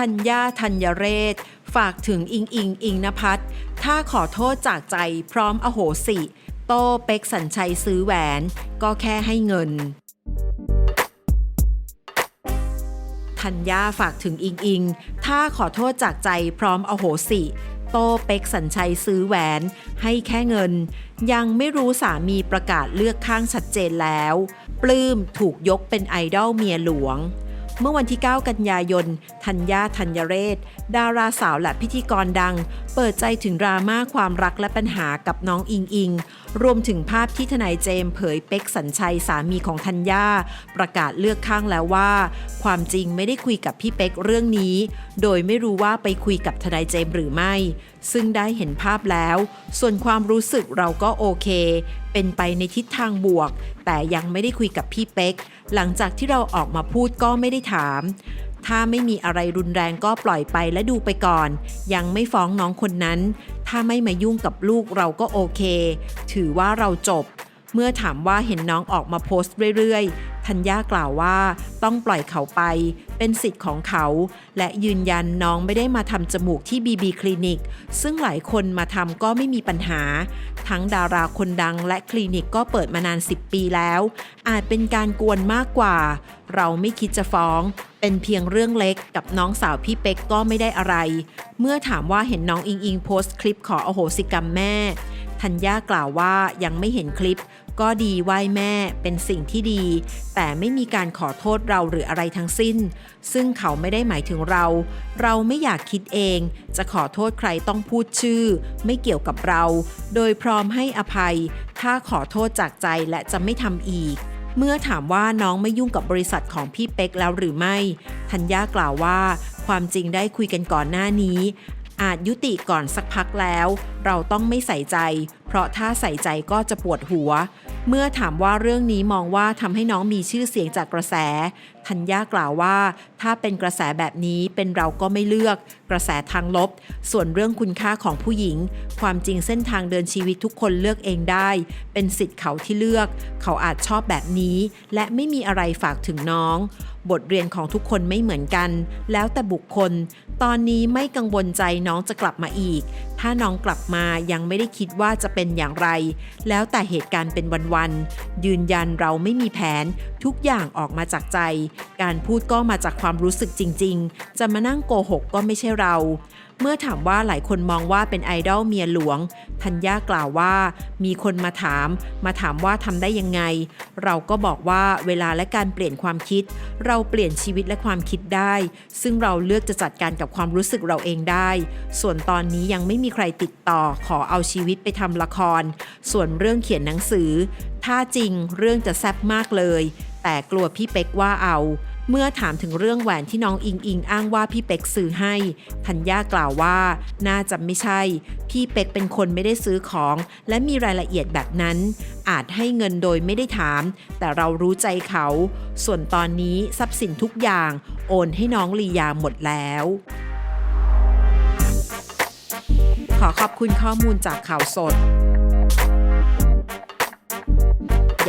ธัญญาธัญเรศ ฝากถึงอิงอิงอิงนภัทถ้าขอโทษจากใจพร้อมอโหสิ โต้เป็กสัญชัยซื้อแหวน ก็แค่ให้เงินธัญญาฝากถึงอิงอิง ถ้าขอโทษจากใจพร้อมอโหสิ โตเป็กสัญชัยซื้อแหวน ให้แค่เงิน ยังไม่รู้สามีประกาศเลือกข้างชัดเจนแล้ว ปลื้มถูกยกเป็นไอดอลเมียหลวง เมื่อวันที่ 9 กันยายน ธัญญาธัญเรศ ดาราสาวและพิธีกรดัง เปิดใจถึงดราม่าความรักและปัญหากับน้องอิงอิง รวมถึงภาพที่ทนายเจมเผยเป็กสัญชัยสามีของธัญญา ประกาศเลือกข้างแล้วว่า ความจริงไม่ได้คุยกับพี่เป็กเรื่องนี้ โดยไม่รู้ว่าไปคุยกับทนายเจมหรือไม่ ซึ่งได้เห็นภาพแล้ว ส่วนความรู้สึกเราก็โอเค เป็นไปในทิศทางบวก แต่ยังไม่ได้คุยกับพี่เป๊ก หลังจากที่เราออกมาพูดก็ไม่ได้ถาม ถ้าไม่มีอะไรรุนแรงก็ปล่อยไปและดูไปก่อน ยังไม่ฟ้องน้องคนนั้น ถ้าไม่มายุ่งกับลูกเราก็โอเค ถือว่าเราจบ เมื่อถามว่าเห็นน้องออกมาโพสต์เรื่อยๆ ธัญญากล่าวว่า ต้องปล่อยเขาไปเป็นสิทธิ์ของเขา และยืนยันน้องไม่ได้มาทำจมูกที่บีบีคลินิก ซึ่งหลายคนมาทำก็ไม่มีปัญหา ทั้งดาราคนดังและคลินิกก็เปิดมานาน 10 ปีแล้ว อาจเป็นการกวนมากกว่า เราไม่คิดจะฟ้อง เป็นเพียงเรื่องเล็กกับน้องสาวพี่เป็กก็ไม่ได้อะไร เมื่อถามว่าเห็นน้องอิงอิงโพสต์คลิปขออโหสิกรรมแม่ธัญญากล่าวว่ายังไม่เห็นคลิป ก็ดีไหว้แม่เป็นสิ่งที่ดี แต่ไม่มีการขอโทษเราหรืออะไรทั้งสิ้น ซึ่งเขาไม่ได้หมายถึงเรา เราไม่อยากคิดเอง จะขอโทษใครต้องพูดชื่อ ไม่เกี่ยวกับเรา โดยพร้อมให้อภัย ถ้าขอโทษจากใจและจะไม่ทำอีกเมื่อถามว่าน้องไม่ยุ่งกับบริษัทของพี่เป็กแล้วหรือไม่ ธัญญากล่าวว่า ความจริงได้คุยกันก่อนหน้านี้ อาจยุติก่อนสักพักแล้ว เราต้องไม่ใส่ใจ เพราะถ้าใส่ใจก็จะปวดหัว เมื่อถามว่าเรื่องนี้มองว่าทำให้น้องมีชื่อเสียงจากกระแสธัญญากล่าวว่า ถ้าเป็นกระแสแบบนี้เป็นเราก็ไม่เลือก กระแสทางลบ ส่วนเรื่องคุณค่าของผู้หญิง ความจริงเส้นทางเดินชีวิตทุกคนเลือกเองได้ เป็นสิทธิ์เขาที่เลือก เขาอาจชอบแบบนี้ และไม่มีอะไรฝากถึงน้อง บทเรียนของทุกคนไม่เหมือนกัน แล้วแต่บุคคล ตอนนี้ไม่กังวลใจน้องจะกลับมาอีก ถ้าน้องกลับมายังไม่ได้คิดว่าจะเป็นอย่างไร แล้วแต่เหตุการณ์เป็นวันๆยืนยันเราไม่มีแผน ทุกอย่างออกมาจากใจ การพูดก็มาจากความรู้สึกจริง ๆ จะมานั่งโกหกก็ไม่ใช่เรา เมื่อถามว่าหลายคนมองว่าเป็นไอดอลเมียหลวงธัญญากล่าวว่า มีคนมาถาม มาถามว่าทำได้ยังไง เราก็บอกว่าเวลาและการเปลี่ยนความคิด เราเปลี่ยนชีวิตและความคิดได้ ซึ่งเราเลือกจะจัดการกับความรู้สึกเราเองได้ ส่วนตอนนี้ยังไม่มีใครติดต่อขอเอาชีวิตไปทำละคร ส่วนเรื่องเขียนหนังสือ ถ้าจริงเรื่องจะแซ่บมากเลย แต่กลัวพี่เป็กว่าเอา เมื่อถามถึงเรื่องแหวนที่น้องอิงอิงอ้างว่าพี่เป็กซื้อให้ ธัญญากล่าวว่า น่าจะไม่ใช่ พี่เป็กเป็นคนไม่ได้ซื้อของ และมีรายละเอียดแบบนั้น อาจให้เงินโดยไม่ได้ถาม แต่เรารู้ใจเขา ส่วนตอนนี้ทรัพย์สินทุกอย่างโอนให้น้องลียาหมดแล้ว ขอขอบคุณข้อมูลจากข่าวสด